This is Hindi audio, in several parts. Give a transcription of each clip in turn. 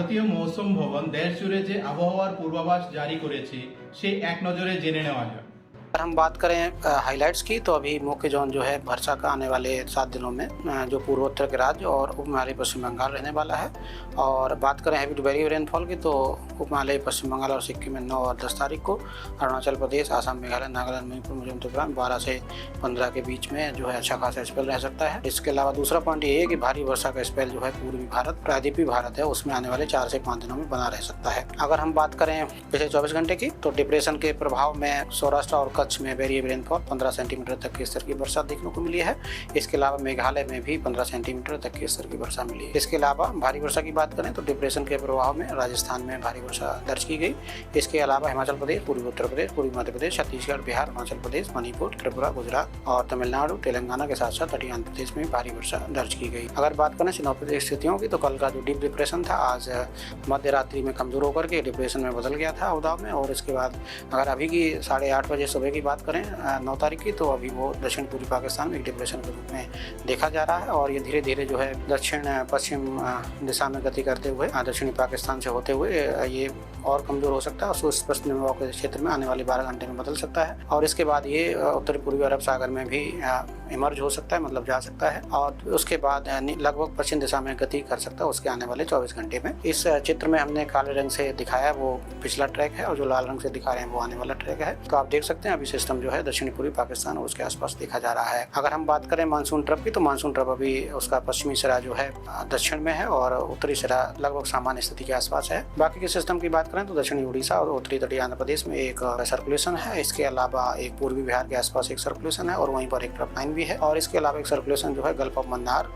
ভারতীয় মৌসুম ভবন দেশ জুড়ে যে আবহাওয়ার পূর্বাভাস জারি করেছে, সে এক নজরে জেনে নেওয়া যাক। अगर हम बात करें हाइलाइट्स की तो अभी मुख्य जोन जो है, वर्षा का आने वाले सात दिनों में जो पूर्वोत्तर के राज्य और उपमहाली पश्चिम बंगाल रहने वाला है। और बात करें हैवी टू वेरी रेनफॉल की तो उपमहाली पश्चिम बंगाल और सिक्किम में नौ और दस तारीख को, अरुणाचल प्रदेश, आसाम, मेघालय, नागालैंड मणिपुर मिजोरम त्रिपुरा में बारह से पंद्रह के बीच में जो है अच्छा खासा स्पेल रह सकता है। इसके अलावा दूसरा पॉइंट ये है कि भारी वर्षा का स्पेल जो है पूर्वी भारत प्रायद्वीपीय भारत है, उसमें आने वाले चार से पाँच दिनों में बना रह सकता है। अगर हम बात करें पिछले चौबीस घंटे की तो डिप्रेशन के प्रभाव में सौराष्ट्र और कच्छ में वेरिएबल रेनफॉल पंद्रह सेंटीमीटर तक के स्तर की वर्षा देखने को मिली है। इसके अलावा मेघालय में भी पंद्रह सेंटीमीटर तक के स्तर की वर्षा मिली है। इसके अलावा भारी वर्षा की बात करें तो डिप्रेशन के प्रभाव में राजस्थान में भारी वर्षा दर्ज की गई। इसके अलावा हिमाचल प्रदेश, पूर्वी उत्तर प्रदेश, पूर्वी मध्य प्रदेश, छत्तीसगढ़, बिहार हिमाचल प्रदेश, मणिपुर, त्रिपुरा, गुजरात और तमिलनाडु, तेलंगाना के साथ साथ तटीय आंध्र प्रदेश में भारी वर्षा दर्ज की गई। अगर बात करें सिनोपिक स्थितियों की तो कल का जो डीप डिप्रेशन था, आज मध्य रात्रि में कमज़ोर होकर के डिप्रेशन में बदल गया था, उदाव में। और इसके बाद अगर अभी की साढ़े आठ बजे सुबह की बात करें नौ तारीख की तो अभी वो दक्षिण पूर्वी पाकिस्तान में एक डिप्रेशन के रूप में देखा जा रहा है और ये धीरे धीरे जो है दक्षिण पश्चिम दिशा में गति करते हुए दक्षिणी पाकिस्तान से होते हुए ये और कमज़ोर हो सकता है और सूर्य पश्चिम के क्षेत्र में आने वाले बारह घंटे में बदल सकता है। और इसके बाद ये उत्तरी पूर्वी अरब सागर में भी इमर्ज हो सकता है मतलब जा सकता है और उसके बाद लगभग पश्चिम दिशा में गति कर सकता है उसके आने वाले चौबीस घंटे में। इस चित्र में हमने काले रंग से दिखाया वो पिछला ट्रैक है और जो लाल रंग से दिखा रहे हैं वो आने वाला ट्रैक है। तो आप देख सकते हैं अभी सिस्टम जो है दक्षिणी पूर्वी पाकिस्तान और उसके आसपास देखा जा रहा है। अगर हम बात करें मानसून ट्रप की तो मानसून ट्रप अभी उसका पश्चिमी सिरा जो है दक्षिण में है और उत्तरी सिरा लगभग सामान्य स्थिति के आसपास है। बाकी के सिस्टम की बात करें तो दक्षिणी उड़ीसा और उत्तरी तटीय आंध्र प्रदेश में एक सर्कुलेशन है। इसके अलावा एक पूर्वी बिहार के आसपास एक सर्कुलेशन है और वहीं पर एक ट्रप लाइन भी है। और इसके अलावा एक सर्कुलेशन जो है गल्फ ऑफ़ मन्नार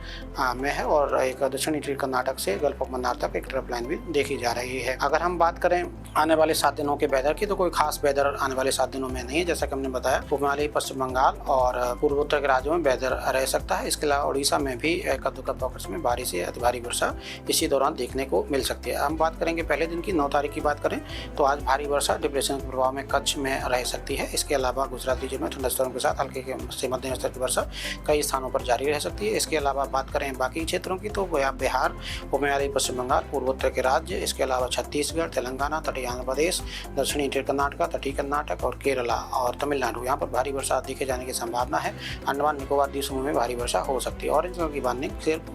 में है और एक दक्षिणी कर्नाटक से गल्फ ऑफ़ मन्नार तक एक ट्रप लाइन भी देखी जा रही है। अगर हम बात करें आने वाले सात दिनों के वेदर की तो कोई खास वेदर आने वाले सात दिनों में नहीं है। जैसा कि हमने बताया उपमाली पश्चिम बंगाल और पूर्वोत्तर के राज्यों में वेदर रह सकता है। इसके अलावा उड़ीसा में भी अद्भुत पॉकेट्स में भारी से अति भारी वर्षा इसी दौरान देखने को मिल सकती है। हम बात करेंगे पहले दिन की, नौ तारीख की बात करें तो आज भारी वर्षा डिप्रेशन के प्रभाव में कच्छ में रह सकती है। इसके अलावा गुजरात रीजन में थंडरस्टॉर्म के साथ हल्के से मध्यम स्तर की वर्षा कई स्थानों पर जारी रह सकती है। इसके अलावा बात करें बाकी क्षेत्रों की तो बिहार उपमहाली पश्चिम बंगाल, पूर्वोत्तर के राज्य, इसके अलावा छत्तीसगढ़, तेलंगाना, तटीय आंध्र प्रदेश, दक्षिणी कर्नाटक, तटीय कर्नाटक और केरला और तमिलनाडु। यहाँ पर भारी वर्षा देखे जाने की संभावना है। अंडमान निकोबार द्वीप समूह में भारी वर्षा हो सकती है ऑरेंज की वार्निंग सिर्फ़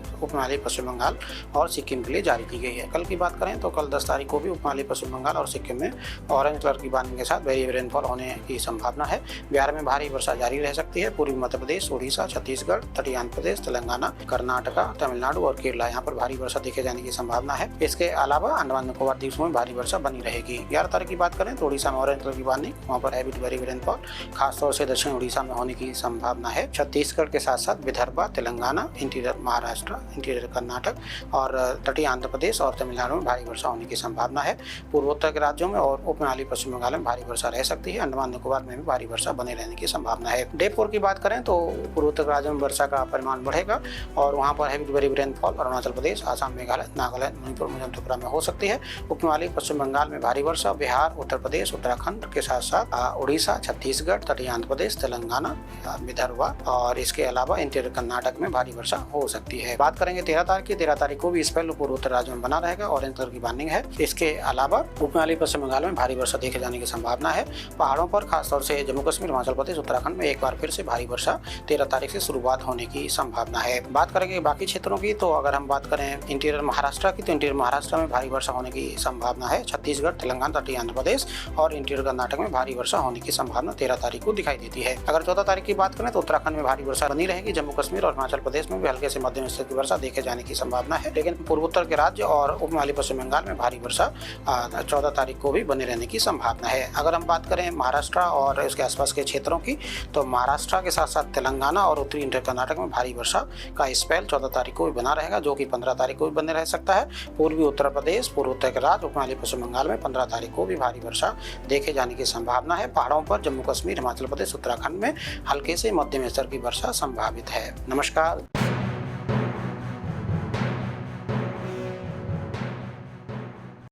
पश्चिम बंगाल और सिक्किम के लिए जारी की गई है। कल की बात करें तो कल दस तारीख को भी उपमहाली पश्चिम बंगाल और सिक्किम में ऑरेंज कलर की वार्निंग के साथ वेरी रेनफॉल होने की संभावना है। बिहार में भारी वर्षा जारी रह सकती है। पूर्वी मध्य प्रदेश उड़ीसा छत्तीसगढ़, तटीय आंध्र प्रदेश, तेलंगाना, कर्नाटका, तमिलनाडु और केरला यहाँ पर भारी वर्षा देखे जाने की संभावना है। इसके अलावा अंडमान निकोबार द्वीप में भारी वर्षा बनी रहेगी। ग्यारह तारीख की बात करें तो उड़ीसा में ऑरेंज कलर की वार्निंग वहाँ पर वेरी रेनफॉल खासतौर से दक्षिण उड़ीसा में होने की संभावना है। छत्तीसगढ़ के साथ साथ विदर्भ, तेलंगाना, इंटीरियर महाराष्ट्र, इंटीरियर कर्नाटक और तटीय आंध्र प्रदेश और तमिलनाडु में भारी वर्षा होने की संभावना है। पूर्वोत्तर के राज्यों में और उपमहाली पश्चिम बंगाल में भारी वर्षा रह सकती है। अंडमान निकोबार में भी भारी वर्षा बने रहने की संभावना है। डे फोर की बात करें तो पूर्वोत्तर राज्यों में वर्षा का परिमाण बढ़ेगा और वहाँ पर heavy very rainfall, Arunachal Pradesh, Assam, Meghalaya, Nagaland, Manipur Mizoram Tripura में हो सकती है। उपमहाली पश्चिम बंगाल में भारी वर्षा, बिहार, उत्तर प्रदेश, उत्तराखंड के साथ साथ उड़ीसा छत्तीसगढ़, तटीय आंध्र प्रदेश, तेलंगाना विदर्भ। और इसके अलावा इंटीरियर कर्नाटक में भारी वर्षा हो सकती है। बात करेंगे तेरह तारीख की। तेरह तारीख को भी इस पहलू पूर्वोत्तर राज्यों में बना रहेगा ऑरेंज कलर की वार्निंग है। इसके अलावा उपमहाली पश्चिम बंगाल में भारी वर्षा देखे जाने की संभावना है। पहाड़ों पर, खासतौर से जम्मू कश्मीर, हिमाचल प्रदेश, उत्तराखंड में एक बार फिर से भारी वर्षा तेरह तारीख से शुरुआत होने की संभावना है। बात करेंगे बाकी क्षेत्रों की तो अगर हम बात करें इंटीरियर महाराष्ट्र की तो इंटीरियर महाराष्ट्र में भारी वर्षा होने की संभावना है। छत्तीसगढ़, तेलंगाना, तटीय आंध्र प्रदेश और इंटीरियर कर्नाटक में भारी वर्षा होने की संभावना तेरह तारीख को दिखाई देती है। अगर चौदह तारीख की बात करें तो उत्तराखंड में भारी वर्षा बनी रहेगी, जम्मू कश्मीर और हिमाचल प्रदेश में भी हल्के से मध्यम स्तर की वर्षा देखे जाने की संभावना है, लेकिन पूर्वोत्तर के राज्य और उपमहाली पश्चिम बंगाल में भारी वर्षा चौदह तारीख को भी बने रहने की संभावना है। अगर हम बात करें महाराष्ट्र और उसके आसपास के क्षेत्रों की तो महाराष्ट्र के साथ साथ तेलंगाना और उत्तरी इंटर कर्नाटक में भारी वर्षा का स्पेल चौदह तारीख को भी बना रहेगा, जो कि पंद्रह तारीख को भी बने रह सकता है। पूर्वी उत्तर प्रदेश, पूर्वोत्तर के राज्य उपमहाली पश्चिम बंगाल में पंद्रह तारीख को भी भारी वर्षा देखे जाने की संभावना है। पहाड़ों पर जम्मू कश्मीर, हिमाचल प्रदेश, उत्तराखंड में हल्के से मध्यम स्तर की वर्षा संभावित है। नमस्कार।